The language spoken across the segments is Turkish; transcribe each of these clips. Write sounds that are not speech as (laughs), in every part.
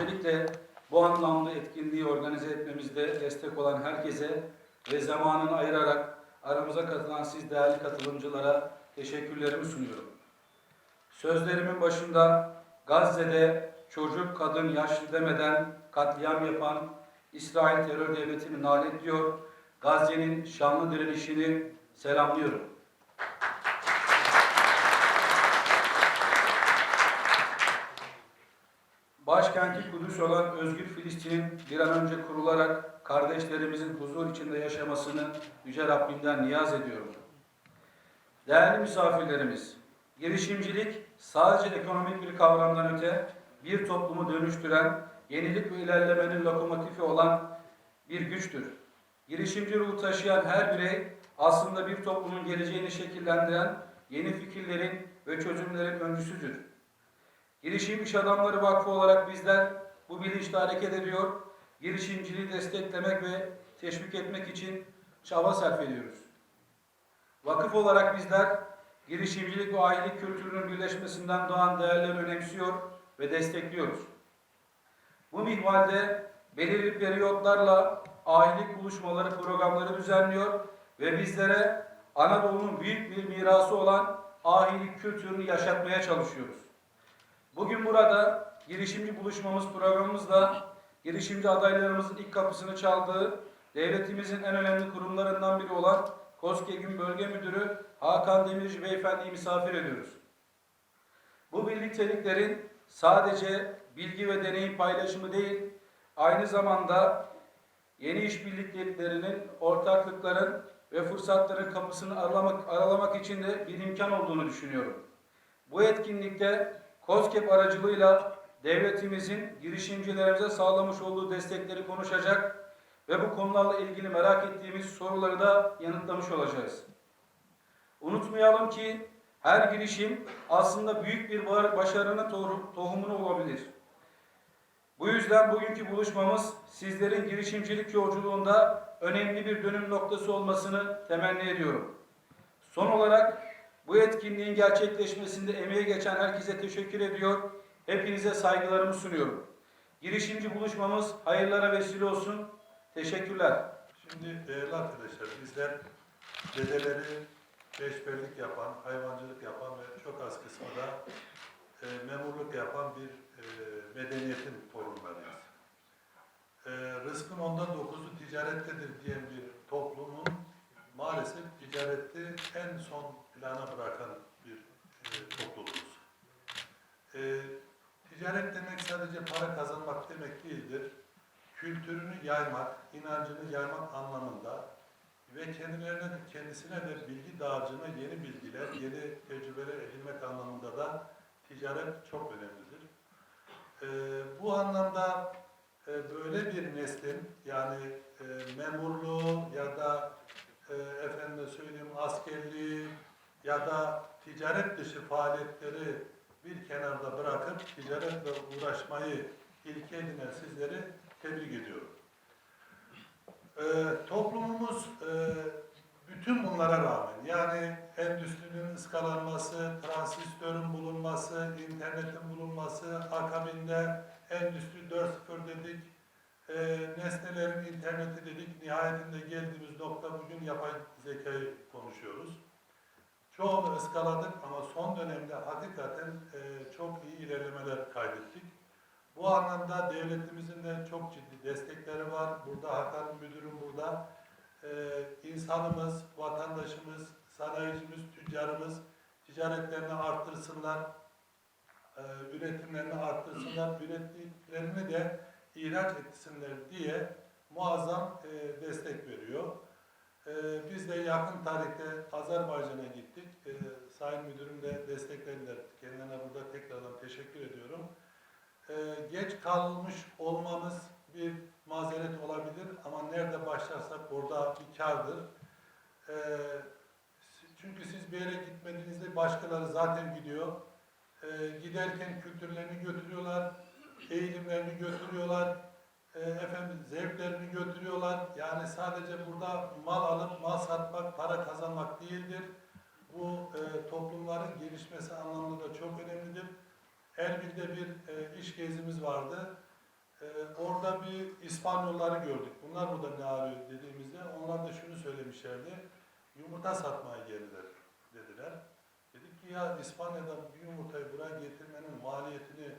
Öncelikle bu anlamda etkinliği organize etmemizde destek olan herkese ve zamanını ayırarak aramıza katılan siz değerli katılımcılara teşekkürlerimi sunuyorum. Sözlerimin başında Gazze'de çocuk, kadın, yaşlı demeden katliam yapan İsrail terör devletini lanetliyor, Gazze'nin şanlı direnişini selamlıyorum. Başkenti Kudüs olan Özgür Filistin'in bir an önce kurularak kardeşlerimizin huzur içinde yaşamasını Yüce Rabbimden niyaz ediyorum. Değerli misafirlerimiz, girişimcilik sadece ekonomik bir kavramdan öte bir toplumu dönüştüren, yenilik ve ilerlemenin lokomotifi olan bir güçtür. Girişimci ruhu taşıyan her birey aslında bir toplumun geleceğini şekillendiren yeni fikirlerin ve çözümlerin öncüsüdür. Girişim İş Adamları Vakfı olarak bizler bu bilinçle hareket ediyor, girişimciliği desteklemek ve teşvik etmek için çaba sarf ediyoruz. Vakıf olarak bizler girişimcilik ve ahilik kültürünün birleşmesinden doğan değerleri önemsiyor ve destekliyoruz. Bu minvalde belirli periyotlarla ahilik buluşmaları programları düzenliyor ve bizlere Anadolu'nun büyük bir mirası olan ahilik kültürünü yaşatmaya çalışıyoruz. Bugün burada girişimci buluşmamız programımızda girişimci adaylarımızın ilk kapısını çaldığı devletimizin en önemli kurumlarından biri olan KOSGEB'in Bölge Müdürü Hakan Demirci Beyefendi'yi misafir ediyoruz. Bu birlikteliklerin sadece bilgi ve deneyim paylaşımı değil, aynı zamanda yeni işbirliklerinin, ortaklıkların ve fırsatların kapısını aralamak, aralamak için de bir imkan olduğunu düşünüyorum. Bu etkinlikte KOSGEB aracılığıyla devletimizin girişimcilerimize sağlamış olduğu destekleri konuşacak ve bu konularla ilgili merak ettiğimiz soruları da yanıtlamış olacağız. Unutmayalım ki her girişim aslında büyük bir başarının tohum- tohumunu olabilir. Bu yüzden bugünkü buluşmamız sizlerin girişimcilik yolculuğunda önemli bir dönüm noktası olmasını temenni ediyorum. Son olarak bu etkinliğin gerçekleşmesinde emeği geçen herkese teşekkür ediyor. Hepinize saygılarımı sunuyorum. Girişimci buluşmamız hayırlara vesile olsun. Teşekkürler. Şimdi değerli arkadaşlar bizler dedeleri beşberlik yapan, hayvancılık yapan ve çok az kısmı da e, memurluk yapan bir e, medeniyetin torunlarıyız. E, rızkın ondan dokuzu ticarettedir diyen bir toplumun maalesef ticareti en son plana bırakan bir e, topluluğuz. E, ticaret demek sadece para kazanmak demek değildir kültürünü yaymak, inancını yaymak anlamında ve kendilerine kendisine de bilgi dağarcığına yeni bilgiler, yeni tecrübeler edinmek anlamında da ticaret çok önemlidir. Ee, bu anlamda e, böyle bir neslin yani e, memurluğu ya da e, efendim söyleyeyim askerliği ya da ticaret dışı faaliyetleri bir kenarda bırakıp ticaretle uğraşmayı ilke edinen sizleri tebrik ediyorum. Ee, toplumumuz e, bütün bunlara rağmen yani endüstrinin ıskalanması, transistörün bulunması, internetin bulunması, akabinde endüstri 4.0 dedik, e, nesnelerin interneti dedik, nihayetinde geldiğimiz nokta bugün yapay zekayı konuşuyoruz. Çoğunu ıskaladık ama son dönemde hakikaten e, çok iyi ilerlemeler kaydettik. Bu anlamda devletimizin de çok ciddi destekleri var. Burada Hakan Müdürüm burada. Ee, insanımız, vatandaşımız, sanayicimiz, tüccarımız ticaretlerini arttırsınlar, e, üretimlerini arttırsınlar, ürettiklerini de ihraç etsinler diye muazzam e, destek veriyor. E, biz de yakın tarihte Azerbaycan'a gittik. E, Sayın Müdürüm de desteklediler. Kendilerine burada tekrardan teşekkür ediyorum e, geç kalmış olmamız bir mazeret olabilir ama nerede başlarsak orada bir kardır. E, çünkü siz bir yere gitmediğinizde başkaları zaten gidiyor. E, giderken kültürlerini götürüyorlar, eğilimlerini götürüyorlar, e, efendim zevklerini götürüyorlar. Yani sadece burada mal alıp mal satmak, para kazanmak değildir. Bu e, toplumların gelişmesi anlamında da çok önemlidir. Erbil'de bir e, iş gezimiz vardı. Ee, orada bir İspanyolları gördük. Bunlar burada ne arıyor dediğimizde onlar da şunu söylemişlerdi. Yumurta satmaya geldiler dediler. Dedik ki ya İspanya'dan bir yumurtayı buraya getirmenin maliyetini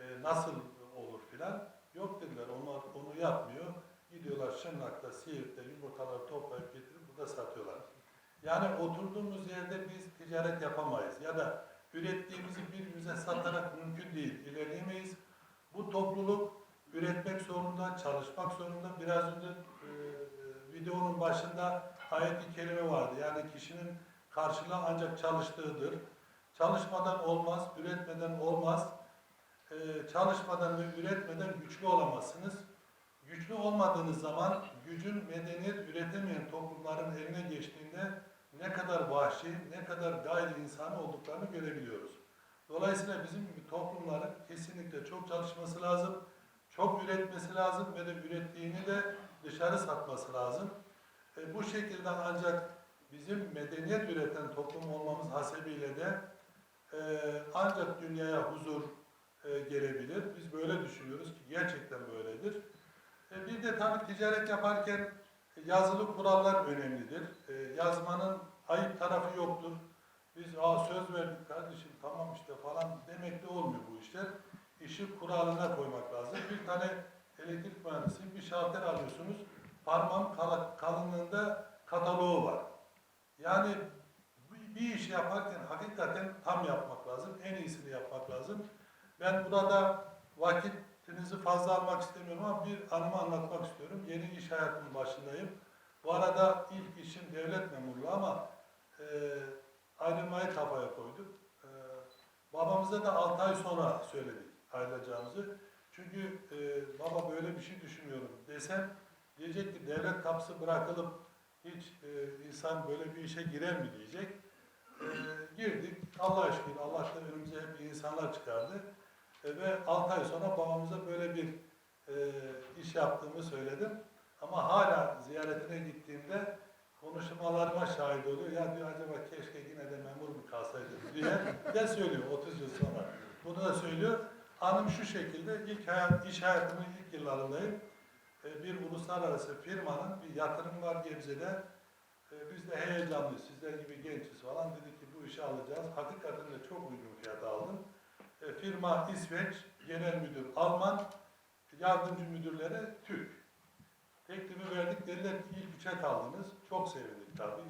e, nasıl olur filan. Yok dediler onlar onu yapmıyor. Gidiyorlar Şırnak'ta, Siirt'te yumurtaları toplayıp getirip burada satıyorlar. Yani oturduğumuz yerde biz ticaret yapamayız ya da ürettiğimizi birbirimize satarak mümkün değil, ilerleyemeyiz. Bu topluluk üretmek zorunda, çalışmak zorunda. Biraz önce e, videonun başında ayet-i kerime vardı. Yani kişinin karşılığı ancak çalıştığıdır. Çalışmadan olmaz, üretmeden olmaz. E, çalışmadan ve üretmeden güçlü olamazsınız. Güçlü olmadığınız zaman gücün medeniyet üretemeyen toplumların eline geçtiğinde ne kadar vahşi, ne kadar gayri insan olduklarını görebiliyoruz. Dolayısıyla bizim gibi toplumların kesinlikle çok çalışması lazım, çok üretmesi lazım ve de ürettiğini de dışarı satması lazım. E, bu şekilde ancak bizim medeniyet üreten toplum olmamız hasebiyle de e, ancak dünyaya huzur e, gelebilir. Biz böyle düşünüyoruz ki gerçekten böyledir. E, bir de tabii ticaret yaparken yazılı kurallar önemlidir. E, yazmanın ayıp tarafı yoktur. Biz Aa, söz verdik kardeşim tamam işte falan demekle olmuyor bu işler. İşi kuralına koymak lazım. Bir tane elektrik mühendisi bir şalter alıyorsunuz. Parmağın kal- kalınlığında kataloğu var. Yani bir- iş yaparken hakikaten tam yapmak lazım. En iyisini yapmak. Ben burada vakitinizi fazla almak istemiyorum ama bir anımı anlatmak istiyorum. Yeni iş hayatımın başındayım. Bu arada ilk işim devlet memurluğu ama e, ayrılmayı kafaya koyduk. E, babamıza da 6 ay sonra söyledik ayrılacağımızı. Çünkü e, baba böyle bir şey düşünüyorum desem diyecek ki devlet kapısı bırakılıp hiç e, insan böyle bir işe girer mi diyecek. E, girdik. Allah şükür Allah da önümüze hep insanlar çıkardı. E, ve 6 ay sonra babamıza böyle bir e, iş yaptığımı söyledim. Ama hala ziyaretine gittiğimde konuşmalarıma şahit oluyor. Ya diyor acaba keşke yine de memur mu kalsaydım diye de söylüyor 30 yıl sonra. Bunu da söylüyor. Anım şu şekilde ilk hayat, iş hayatımın ilk yıllarındayım. E, bir uluslararası firmanın bir yatırım var Gebze'de. E, biz de heyecanlıyız. Sizler gibi gençiz falan. Dedik ki bu işi alacağız. Hakikaten de çok uygun fiyata aldım. E, firma İsveç, genel müdür Alman, yardımcı müdürleri Türk. Teklifi verdik, dediler ki ilk üçe kaldınız. Çok sevindik tabii.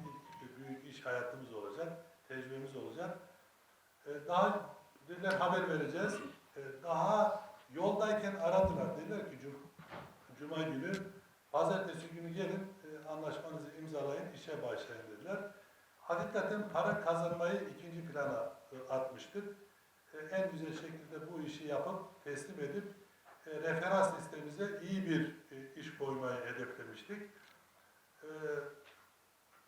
İlk büyük iş hayatımız olacak, tecrübemiz olacak. E, daha dediler haber vereceğiz. E, daha yoldayken aradılar. Dediler ki Cum- Cuma günü, pazartesi günü gelin anlaşmanızı imzalayın, işe başlayın dediler. Hakikaten para kazanmayı ikinci plana atmıştık. E, en güzel şekilde bu işi yapıp teslim edip e, referans listemize iyi bir e, iş koymayı hedeflemiştik.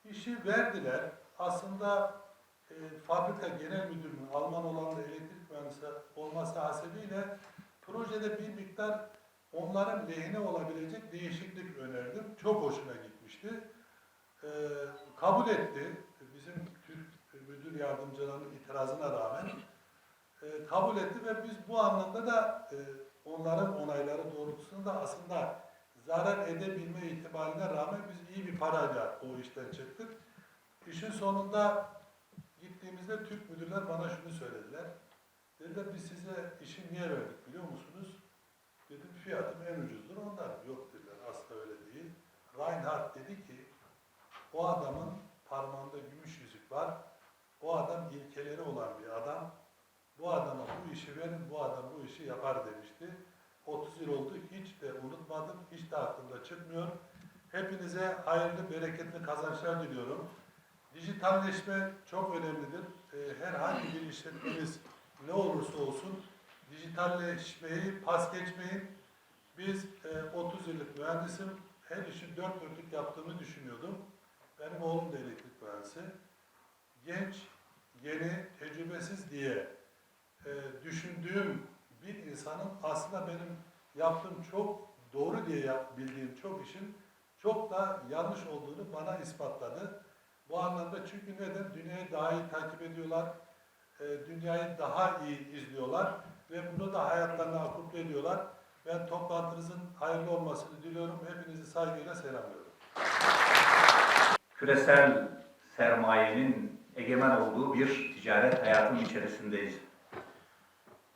İşi verdiler. Aslında fabrika genel müdürünün Alman olan elektrik mühendisi olması hasebiyle projede bir miktar onların lehine olabilecek değişiklik önerdim. Çok hoşuna gitmişti. E, kabul etti. Bizim Türk müdür yardımcılarının itirazına rağmen e, kabul etti ve biz bu anlamda da e, onların onayları doğrultusunda aslında zarar edebilme ihtimaline rağmen biz iyi bir parayla o işten çıktık. İşin sonunda gittiğimizde Türk müdürler bana şunu söylediler. Dediler biz size işi niye verdik biliyor musunuz? Dedim fiyatım en ucuzdur ondan. Yok dediler asla öyle değil. Reinhardt dedi ki o adamın parmağında gümüş yüzük var. O adam ilkeleri olan bir adam. Bu adama bu işi verin, bu adam bu işi yapar demişti. 30 yıl oldu, hiç de unutmadım, hiç de aklımda çıkmıyor. Hepinize hayırlı, bereketli kazançlar diliyorum. Dijitalleşme çok önemlidir. Ee, herhangi bir işletmeniz ne olursa olsun dijitalleşmeyi pas geçmeyin. Biz e, 30 yıllık mühendisim, her işi dört dörtlük yaptığımı düşünüyordum. Benim oğlum da elektrik mühendisi. Genç, yeni, tecrübesiz diye e, düşündüğüm bir insanın aslında benim yaptığım çok doğru diye yap, bildiğim çok işin çok da yanlış olduğunu bana ispatladı. Bu anlamda çünkü neden? Dünyayı daha iyi takip ediyorlar, e, dünyayı daha iyi izliyorlar ve bunu da hayatlarına akuple ediyorlar. Ben toplantınızın hayırlı olmasını diliyorum. Hepinizi saygıyla selamlıyorum. küresel sermayenin egemen olduğu bir ticaret hayatının içerisindeyiz.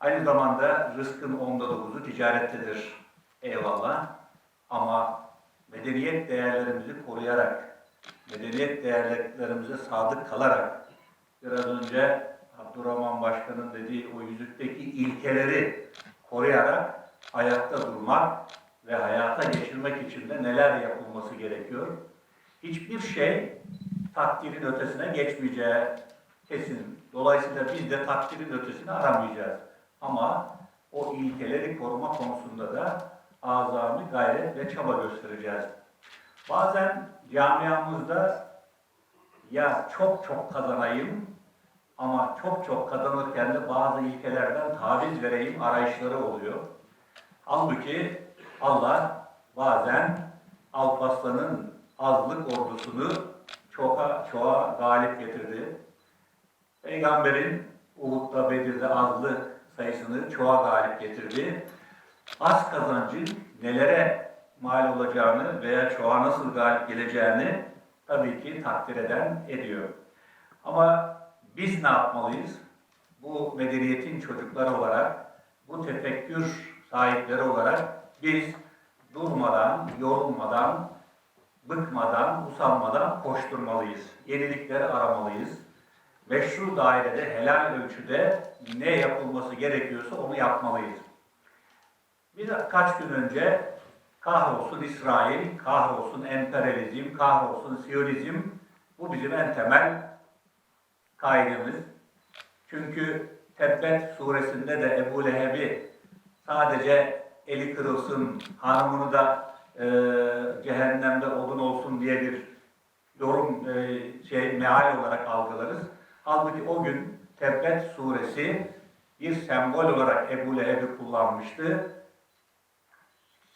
Aynı zamanda rızkın onda dokuzu ticarettedir. Eyvallah. Ama medeniyet değerlerimizi koruyarak, medeniyet değerlerimize sadık kalarak, biraz önce Abdurrahman Başkan'ın dediği o yüzükteki ilkeleri koruyarak ayakta durmak ve hayata geçirmek için de neler yapılması gerekiyor? hiçbir şey takdirin ötesine geçmeyeceği kesin. Dolayısıyla biz de takdirin ötesini aramayacağız. Ama o ilkeleri koruma konusunda da azami gayret ve çaba göstereceğiz. Bazen camiamızda ya çok çok kazanayım ama çok çok kazanırken de bazı ilkelerden taviz vereyim arayışları oluyor. Halbuki Allah bazen Alparslan'ın azlık ordusunu çoğa, çoğa galip getirdi. Peygamberin Uhud'da Bedir'de azlık sayısını çoğa galip getirdi. Az kazancın nelere mal olacağını veya çoğa nasıl galip geleceğini tabii ki takdir eden ediyor. Ama biz ne yapmalıyız? Bu medeniyetin çocukları olarak, bu tefekkür sahipleri olarak biz durmadan, yorulmadan, bıkmadan, usanmadan koşturmalıyız. Yenilikleri aramalıyız. Meşru dairede, helal ölçüde ne yapılması gerekiyorsa onu yapmalıyız. Birkaç gün önce kahrolsun İsrail, kahrolsun emperyalizm, kahrolsun Siyonizm bu bizim en temel kaidemiz. Çünkü Tebbet suresinde de Ebu Leheb'i sadece eli kırılsın, hanımını da e, cehennemde odun olsun diye bir yorum e, şey meal olarak algılarız. Halbuki o gün Tebbet suresi bir sembol olarak Ebu Leheb'i kullanmıştı.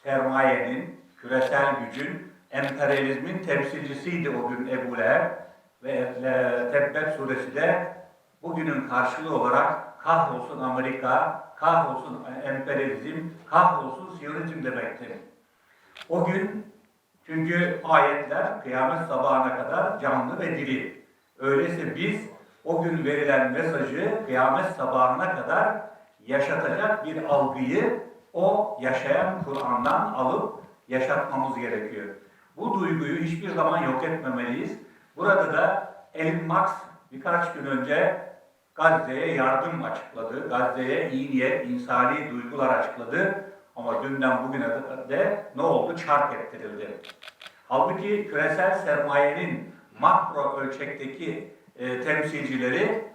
Sermayenin, küresel gücün, emperyalizmin temsilcisiydi o gün Ebu Leheb ve e, Tebbet suresi de bugünün karşılığı olarak kahrolsun Amerika, kahrolsun emperyalizm, kahrolsun Siyonizm demektir. O gün çünkü ayetler kıyamet sabahına kadar canlı ve diri. Öyleyse biz o gün verilen mesajı kıyamet sabahına kadar yaşatacak bir algıyı o yaşayan Kur'an'dan alıp yaşatmamız gerekiyor. Bu duyguyu hiçbir zaman yok etmemeliyiz. Burada da Elon Musk birkaç gün önce Gazze'ye yardım açıkladı. Gazze'ye iyi niyet, insani duygular açıkladı. Ama dünden bugüne de ne oldu? Çark ettirildi. Halbuki küresel sermayenin makro ölçekteki e, temsilcileri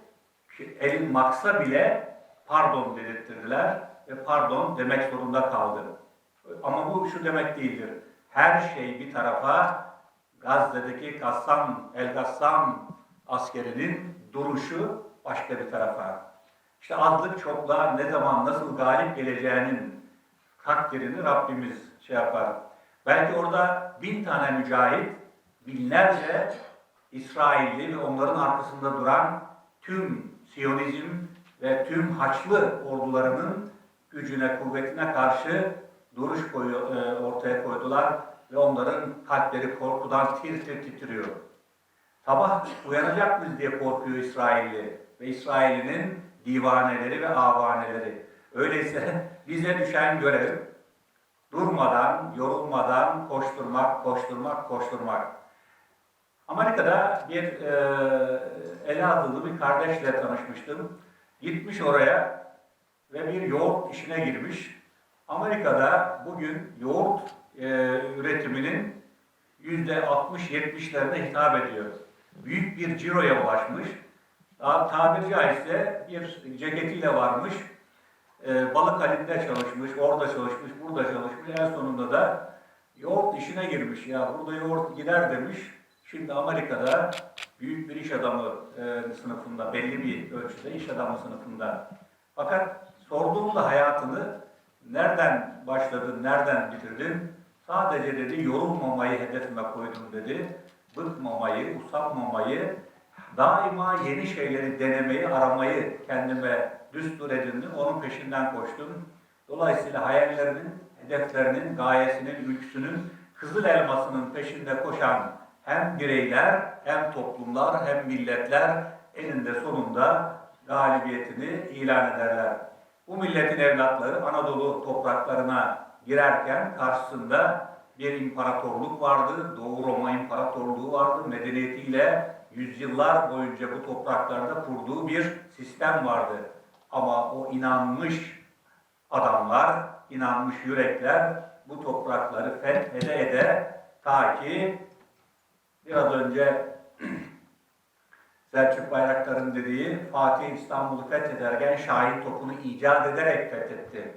elin maksa bile pardon dedirttirdiler ve pardon demek zorunda kaldı. Ama bu şu demek değildir. Her şey bir tarafa Gazze'deki Gassam, El Gassam askerinin duruşu başka bir tarafa. İşte azlık çokluğa ne zaman nasıl galip geleceğinin takdirini Rabbimiz şey yapar. Belki orada bin tane mücahit, binlerce İsrailli ve onların arkasında duran tüm Siyonizm ve tüm Haçlı ordularının gücüne, kuvvetine karşı duruş koyu, e, ortaya koydular ve onların kalpleri korkudan tir tir titriyor. Sabah uyanacak mıyız diye korkuyor İsrailli ve İsrail'in divaneleri ve avaneleri. Öyleyse (laughs) bize düşen görev durmadan, yorulmadan koşturmak, koşturmak, koşturmak. Amerika'da bir e, Elazığlı bir kardeşle tanışmıştım. Gitmiş oraya ve bir yoğurt işine girmiş. Amerika'da bugün yoğurt e, üretiminin yüzde 60-70'lerine hitap ediyor. Büyük bir ciroya ulaşmış. Daha tabiri caizse bir ceketiyle varmış. E, balık halinde çalışmış, orada çalışmış, burada çalışmış. En sonunda da yoğurt işine girmiş. Ya burada yoğurt gider demiş. Şimdi Amerika'da büyük bir iş adamı e, sınıfında, belli bir ölçüde iş adamı sınıfında. Fakat sorduğumda hayatını nereden başladın, nereden bitirdin? Sadece dedi yorulmamayı hedefime koydum dedi. Bıkmamayı, usanmamayı, daima yeni şeyleri denemeyi, aramayı kendime düstur edindim. Onun peşinden koştum. Dolayısıyla hayallerinin, hedeflerinin, gayesinin, ülküsünün, kızıl elmasının peşinde koşan hem bireyler, hem toplumlar, hem milletler eninde sonunda galibiyetini ilan ederler. Bu milletin evlatları Anadolu topraklarına girerken karşısında bir imparatorluk vardı, Doğu Roma İmparatorluğu vardı, medeniyetiyle yüzyıllar boyunca bu topraklarda kurduğu bir sistem vardı. Ama o inanmış adamlar, inanmış yürekler bu toprakları fethede ede ta ki biraz önce (clears throat) Selçuk Bayraktar'ın dediği Fatih İstanbul'u fethederken Şahin topunu icat ederek fethetti.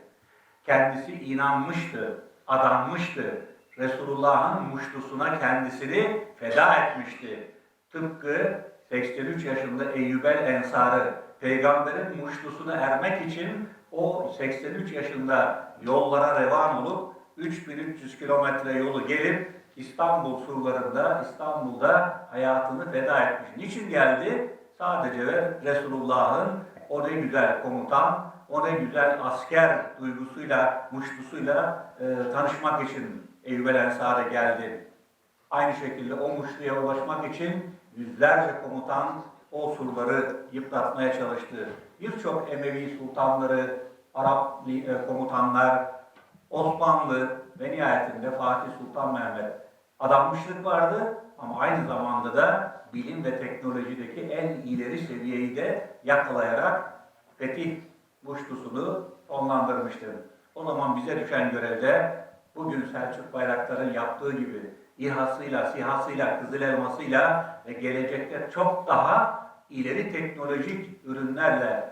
Kendisi inanmıştı, adanmıştı. Resulullah'ın muştusuna kendisini feda etmişti. Tıpkı 83 yaşında Eyyubel Ensarı peygamberin muştusuna ermek için o 83 yaşında yollara revan olup 3300 kilometre yolu gelip İstanbul surlarında, İstanbul'da hayatını feda etmiş. Niçin geldi? Sadece Resulullah'ın o ne güzel komutan, o ne güzel asker duygusuyla, muştusuyla e, tanışmak için Eyyub el Ensar'a geldi. Aynı şekilde o muştuya ulaşmak için yüzlerce komutan o surları yıpratmaya çalıştı. Birçok Emevi sultanları, Arap e, komutanlar, Osmanlı ve nihayetinde Fatih Sultan Mehmet. Adanmışlık vardı ama aynı zamanda da bilim ve teknolojideki en ileri seviyeyi de yakalayarak fetih muştusunu sonlandırmıştır. O zaman bize düşen görevde bugün Selçuk Bayraktar'ın yaptığı gibi İHA'sıyla, SİHA'sıyla, Kızıl Elması'yla ve gelecekte çok daha ileri teknolojik ürünlerle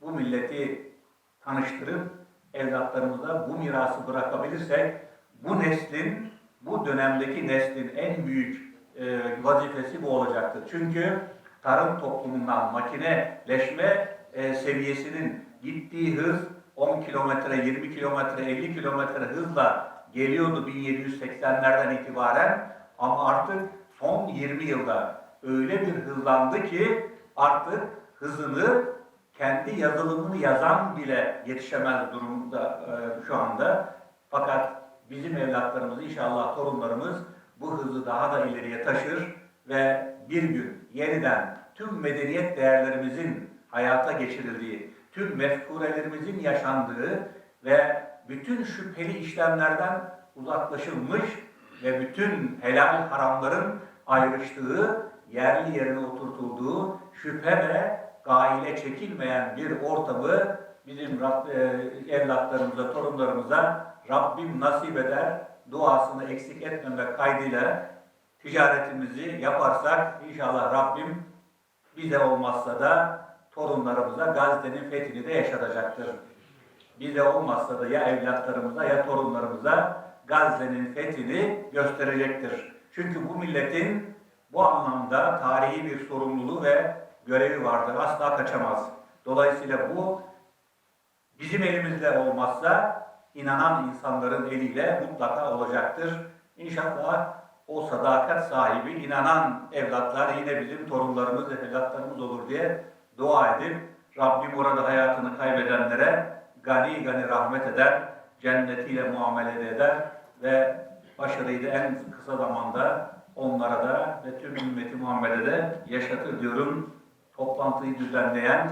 bu milleti tanıştırıp evlatlarımıza bu mirası bırakabilirsek bu neslin, bu dönemdeki neslin en büyük e, vazifesi bu olacaktır. Çünkü tarım toplumundan makineleşme e, seviyesinin gittiği hız 10 kilometre, 20 kilometre, 50 kilometre hızla geliyordu 1780'lerden itibaren ama artık son 20 yılda öyle bir hızlandı ki artık hızını kendi yazılımını yazan bile yetişemez durumda e, şu anda. Fakat bizim evlatlarımız inşallah torunlarımız bu hızı daha da ileriye taşır ve bir gün yeniden tüm medeniyet değerlerimizin hayata geçirildiği, tüm mefkurelerimizin yaşandığı ve bütün şüpheli işlemlerden uzaklaşılmış ve bütün helal haramların ayrıştığı, yerli yerine oturtulduğu şüphe ve gaile çekilmeyen bir ortamı bizim e, evlatlarımıza, torunlarımıza Rabbim nasip eder, duasını eksik etmemek kaydıyla ticaretimizi yaparsak inşallah Rabbim bize olmazsa da torunlarımıza Gazze'nin fethini de yaşatacaktır. Bize olmazsa da ya evlatlarımıza ya torunlarımıza Gazze'nin fethini gösterecektir. Çünkü bu milletin bu anlamda tarihi bir sorumluluğu ve görevi vardır. Asla kaçamaz. Dolayısıyla bu bizim elimizde olmazsa inanan insanların eliyle mutlaka olacaktır. İnşallah o sadakat sahibi, inanan evlatlar yine bizim torunlarımız, evlatlarımız olur diye dua edip Rabbim orada hayatını kaybedenlere gani gani rahmet eder, cennetiyle muamele eder ve başarıyı da en kısa zamanda onlara da ve tüm ümmeti Muhammed'e de yaşatır diyorum. Toplantıyı düzenleyen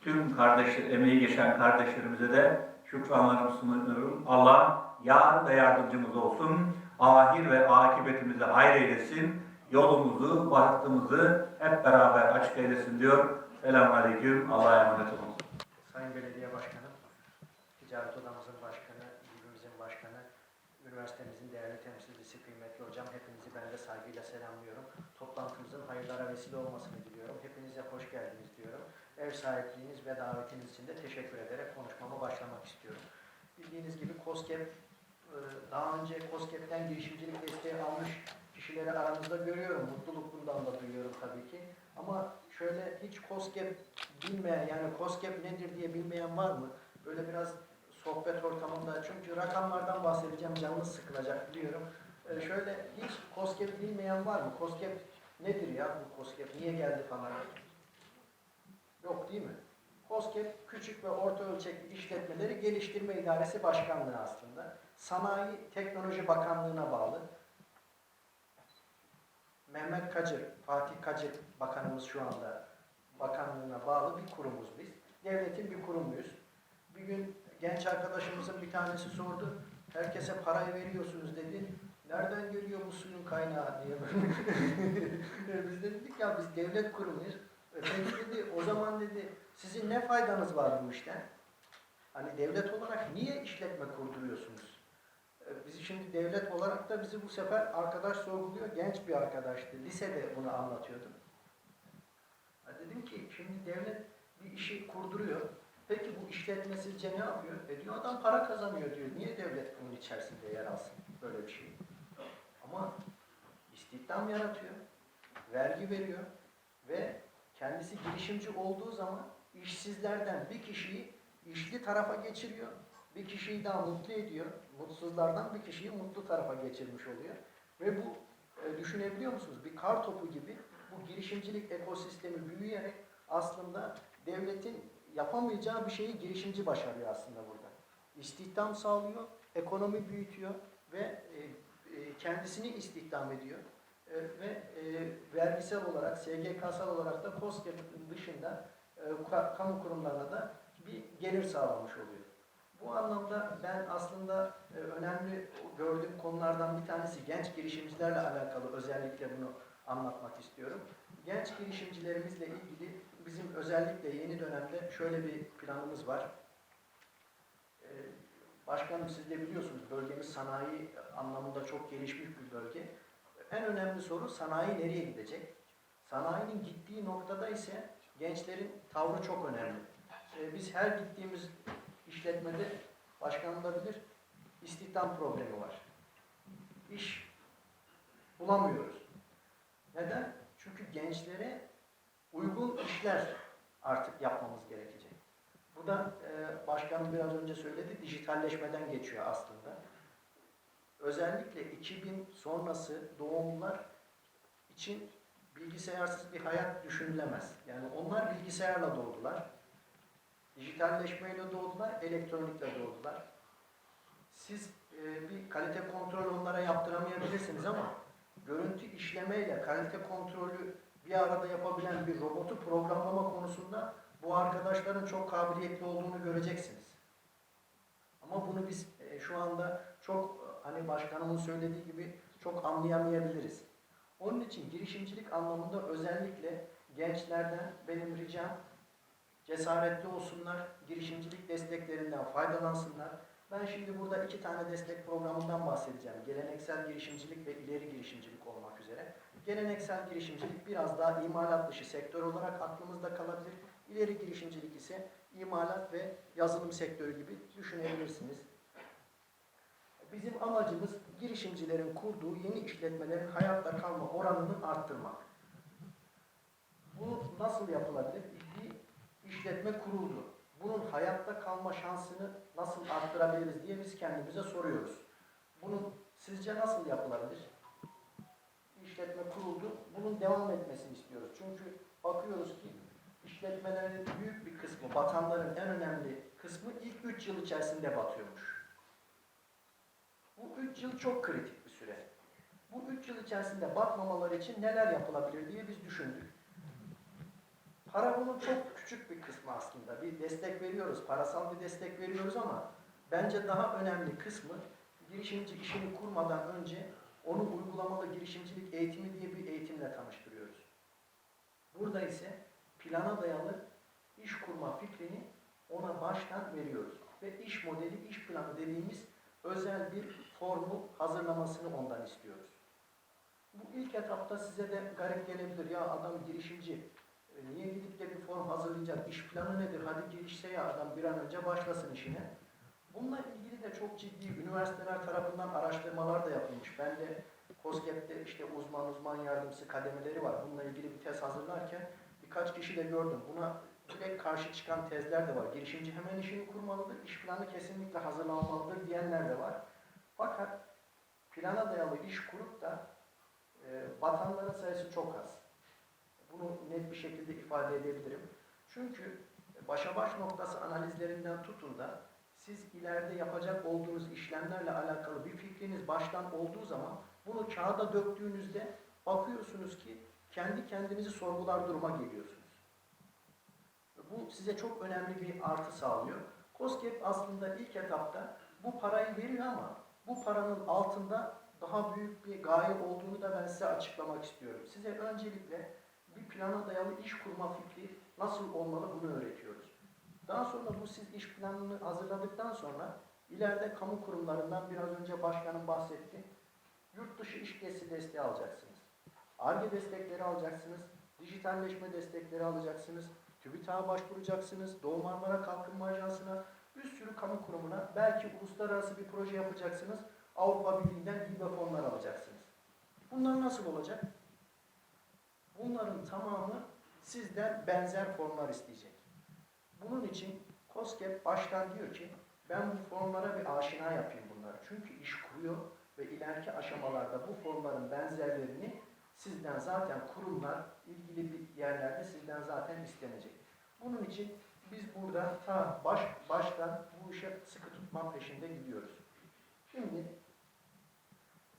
tüm kardeşler, emeği geçen kardeşlerimize de şükranlarımı sunuyorum. Allah yar ve yardımcımız olsun. Ahir ve akıbetimizi hayır eylesin. Yolumuzu, bahtımızı hep beraber açık eylesin diyor. Selamun Aleyküm. Allah'a emanet olun. Sayın Belediye Başkanı, Ticaret Odamızın Başkanı, Bilimimizin Başkanı, üniversitemizin değerli temsilcisi, kıymetli hocam, hepinizi ben de saygıyla selamlıyorum. Toplantımızın hayırlara vesile olmasını diliyorum. Hepinize hoş geldiniz. Ev sahipliğiniz ve davetiniz için de teşekkür ederek konuşmama başlamak istiyorum. Bildiğiniz gibi COSGAP, e, daha önce COSGAP'ten girişimcilik desteği almış kişileri aranızda görüyorum. Mutluluk bundan da duyuyorum tabii ki. Ama şöyle hiç COSGAP bilmeyen yani COSGAP nedir diye bilmeyen var mı? Böyle biraz sohbet ortamında çünkü rakamlardan bahsedeceğim canınız sıkılacak biliyorum. Ee, şöyle hiç COSGAP bilmeyen var mı? COSGAP nedir ya bu COSGAP? Niye geldi falan? Yok değil mi? COSGAP küçük ve orta ölçekli işletmeleri geliştirme idaresi başkanlığı aslında. Sanayi Teknoloji Bakanlığı'na bağlı. Mehmet Kacır, Fatih Kacır Bakanımız şu anda bakanlığına bağlı bir kurumuz biz. Devletin bir kurumuyuz. Bir gün genç arkadaşımızın bir tanesi sordu. Herkese parayı veriyorsunuz dedi. Nereden geliyor bu suyun kaynağı diye. (laughs) biz de dedik ya biz devlet kurumuyuz. Öteki dedi o zaman dedi sizin ne faydanız var bu işten? Hani devlet olarak niye işletme kurduruyorsunuz? E, Bizi şimdi devlet olarak da bizi bu sefer arkadaş sorguluyor. Genç bir arkadaştı. Lisede bunu anlatıyordum. Dedim ki şimdi devlet bir işi kurduruyor. Peki bu işletme sizce ne yapıyor? E diyor adam para kazanıyor diyor. Niye devlet bunun içerisinde yer alsın? Böyle bir şey. Ama istihdam yaratıyor. Vergi veriyor. Ve kendisi girişimci olduğu zaman işsizlerden bir kişiyi işli tarafa geçiriyor. Bir kişiyi daha mutlu ediyor. Mutsuzlardan bir kişiyi mutlu tarafa geçirmiş oluyor. Ve bu e, düşünebiliyor musunuz? Bir kar topu gibi bu girişimcilik ekosistemi büyüyerek aslında devletin yapamayacağı bir şeyi girişimci başarıyor aslında burada. İstihdam sağlıyor, ekonomi büyütüyor ve e, e, kendisini istihdam ediyor. E, ve e, vergisel olarak, SGK'sal olarak da COSGAP'ın dışında e, ka- kamu kurumlarına da bir gelir sağlamış oluyor. Bu anlamda ben aslında e, önemli gördüğüm konulardan bir tanesi genç girişimcilerle alakalı özellikle bunu anlatmak istiyorum. Genç girişimcilerimizle ilgili bizim özellikle yeni dönemde şöyle bir planımız var. Ee, Başkanım siz de biliyorsunuz bölgemiz sanayi anlamında çok gelişmiş bir bölge. En önemli soru sanayi nereye gidecek? Sanayinin gittiği noktada ise gençlerin tavrı çok önemli. Ee, Biz her gittiğimiz işletmede başkanım bilir istihdam problemi var. İş bulamıyoruz. Neden? Çünkü gençlere uygun işler artık yapmamız gerekecek. Bu da e, başkanım biraz önce söyledi, dijitalleşmeden geçiyor aslında. Özellikle 2000 sonrası doğumlular için bilgisayarsız bir hayat düşünülemez. Yani onlar bilgisayarla doğdular. Dijitalleşmeyle doğdular, elektronikle doğdular. Siz e, bir kalite kontrol onlara yaptıramayabilirsiniz ama görüntü işlemeyle kalite kontrolü bir arada yapabilen bir robotu programlama konusunda bu arkadaşların çok kabiliyetli olduğunu göreceksiniz. Ama bunu biz e, şu anda çok hani başkanımın söylediği gibi çok anlayamayabiliriz. Onun için girişimcilik anlamında özellikle gençlerden benim ricam cesaretli olsunlar, girişimcilik desteklerinden faydalansınlar. Ben şimdi burada iki tane destek programından bahsedeceğim. Geleneksel girişimcilik ve ileri girişimcilik olmak üzere. Geleneksel girişimcilik biraz daha imalat dışı sektör olarak aklımızda kalabilir. İleri girişimcilik ise imalat ve yazılım sektörü gibi düşünebilirsiniz. Bizim amacımız girişimcilerin kurduğu yeni işletmelerin hayatta kalma oranını arttırmak. Bu nasıl yapılabilir? Bir işletme kuruldu. Bunun hayatta kalma şansını nasıl arttırabiliriz diye biz kendimize soruyoruz. Bunun sizce nasıl yapılabilir? İşletme kuruldu. Bunun devam etmesini istiyoruz. Çünkü bakıyoruz ki işletmelerin büyük bir kısmı, batanların en önemli kısmı ilk 3 yıl içerisinde batıyormuş. Bu 3 yıl çok kritik bir süre. Bu 3 yıl içerisinde batmamaları için neler yapılabilir diye biz düşündük. Para bunun çok küçük bir kısmı aslında. Bir destek veriyoruz, parasal bir destek veriyoruz ama bence daha önemli kısmı girişimci işini kurmadan önce onu uygulamalı girişimcilik eğitimi diye bir eğitimle tanıştırıyoruz. Burada ise plana dayalı iş kurma fikrini ona baştan veriyoruz. Ve iş modeli, iş planı dediğimiz özel bir formu hazırlamasını ondan istiyoruz. Bu ilk etapta size de garip gelebilir. Ya adam girişimci, e, niye gidip de bir form hazırlayacak? İş planı nedir? Hadi girişse ya adam bir an önce başlasın işine. Bununla ilgili de çok ciddi üniversiteler tarafından araştırmalar da yapılmış. Ben de COSGAP'te işte uzman uzman yardımcısı kademeleri var. Bununla ilgili bir tez hazırlarken birkaç kişi de gördüm. Buna direkt karşı çıkan tezler de var. Girişimci hemen işini kurmalıdır, iş planı kesinlikle hazırlanmalıdır diyenler de var. Fakat plana dayalı iş kurup da e, batanların sayısı çok az. Bunu net bir şekilde ifade edebilirim. Çünkü başa baş noktası analizlerinden tutun da siz ileride yapacak olduğunuz işlemlerle alakalı bir fikriniz baştan olduğu zaman bunu kağıda döktüğünüzde bakıyorsunuz ki kendi kendinizi sorgular duruma geliyorsunuz. Bu size çok önemli bir artı sağlıyor. COSGAP aslında ilk etapta bu parayı veriyor ama bu paranın altında daha büyük bir gaye olduğunu da ben size açıklamak istiyorum. Size öncelikle bir plana dayalı iş kurma fikri nasıl olmalı bunu öğretiyoruz. Daha sonra bu siz iş planını hazırladıktan sonra ileride kamu kurumlarından biraz önce başkanım bahsetti. Yurt dışı iş gezisi desteği alacaksınız. ARGE destekleri alacaksınız. Dijitalleşme destekleri alacaksınız. TÜBİTAK'a başvuracaksınız. Doğu Marmara Kalkınma Ajansı'na, bir sürü kamu kurumuna, belki uluslararası bir proje yapacaksınız. Avrupa Birliği'nden hibe fonlar alacaksınız. Bunlar nasıl olacak? Bunların tamamı sizden benzer formlar isteyecek. Bunun için COSGAP baştan diyor ki ben bu formlara bir aşina yapayım bunları. Çünkü iş kuruyor ve ileriki aşamalarda bu formların benzerlerini sizden zaten kurumlar ilgili bir yerlerde sizden zaten istenecek. Bunun için biz burada ta baş, baştan bu işe sıkı tutma peşinde gidiyoruz. Şimdi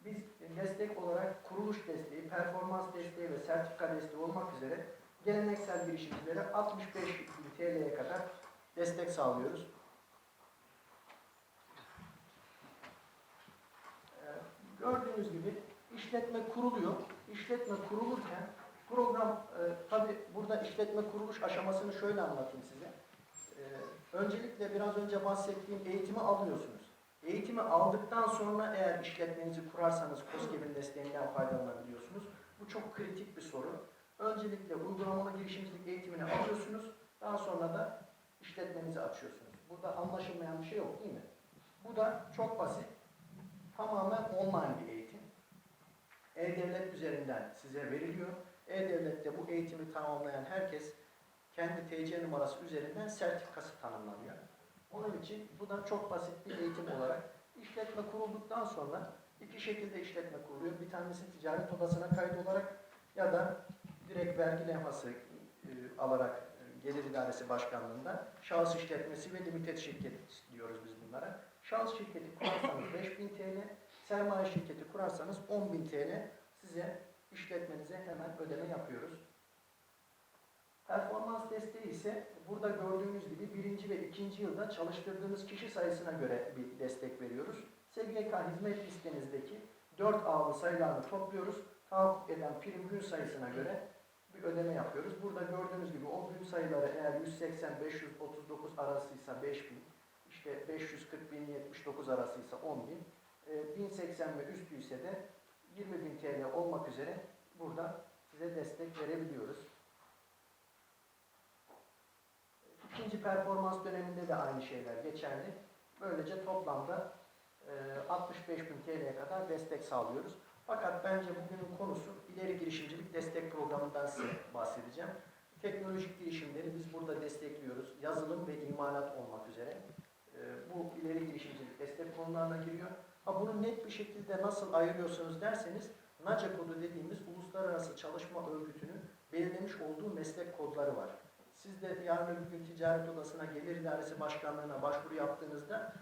biz destek olarak kuruluş desteği, performans desteği ve sertifika desteği olmak üzere geleneksel girişimcilere 65 bin TL'ye kadar destek sağlıyoruz. Ee, Gördüğünüz gibi işletme kuruluyor. İşletme kurulurken program, e, tabi burada işletme kuruluş aşamasını şöyle anlatayım size. Ee, öncelikle biraz önce bahsettiğim eğitimi alıyorsunuz. Eğitimi aldıktan sonra eğer işletmenizi kurarsanız COSGAP'in desteğinden faydalanabiliyorsunuz. Bu çok kritik bir soru. Öncelikle uygulamalı girişimcilik eğitimini alıyorsunuz. Daha sonra da işletmenizi açıyorsunuz. Burada anlaşılmayan bir şey yok değil mi? Bu da çok basit. Tamamen online bir eğitim. E-Devlet üzerinden size veriliyor. E-Devlet'te bu eğitimi tamamlayan herkes kendi TC numarası üzerinden sertifikası tanımlanıyor. Onun için bu da çok basit bir eğitim olarak işletme kurulduktan sonra iki şekilde işletme kuruluyor. Bir tanesi ticaret odasına kayıt olarak ya da direkt vergi levhası e, alarak e, Gelir İdaresi Başkanlığı'nda şahıs işletmesi ve limited şirket diyoruz biz bunlara. Şahıs şirketi kurarsanız 5000 TL, sermaye şirketi kurarsanız 10.000 TL size işletmenize hemen ödeme yapıyoruz. Performans desteği ise burada gördüğünüz gibi birinci ve ikinci yılda çalıştırdığınız kişi sayısına göre bir destek veriyoruz. SGK hizmet listenizdeki 4 A'lı sayılarını topluyoruz. Tahakkuk eden prim gün sayısına göre bir ödeme yapıyoruz. Burada gördüğünüz gibi o gün sayıları eğer 180-539 arasıysa 5000, işte 540-1079 arasıysa 10.000, e, 1080 ve üstü ise de 20.000 TL olmak üzere burada size destek verebiliyoruz. İkinci performans döneminde de aynı şeyler geçerli. Böylece toplamda e, 65 bin TL'ye kadar destek sağlıyoruz. Fakat bence bugünün konusu ileri girişimcilik destek programından size bahsedeceğim. Teknolojik girişimleri biz burada destekliyoruz. Yazılım ve imalat olmak üzere. E, bu ileri girişimcilik destek konularına giriyor. Ha bunu net bir şekilde nasıl ayırıyorsunuz derseniz NACE kodu dediğimiz Uluslararası Çalışma Örgütü'nün belirlemiş olduğu meslek kodları var. Siz de yarın öbür gün ticaret odasına, gelir idaresi başkanlığına başvuru yaptığınızda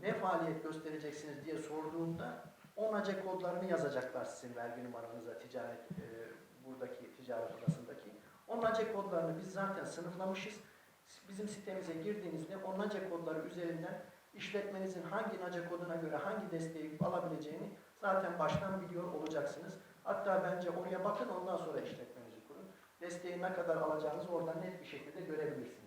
ne faaliyet göstereceksiniz diye sorduğunda o NACE kodlarını yazacaklar sizin vergi numaranıza ticaret e, buradaki ticaret odasındaki. O NACE kodlarını biz zaten sınıflamışız. Bizim sitemize girdiğinizde o NACE kodları üzerinden işletmenizin hangi NACE koduna göre hangi desteği alabileceğini zaten baştan biliyor olacaksınız. Hatta bence oraya bakın ondan sonra işletmenizi kurun. Desteği ne kadar alacağınızı oradan net bir şekilde görebilirsiniz.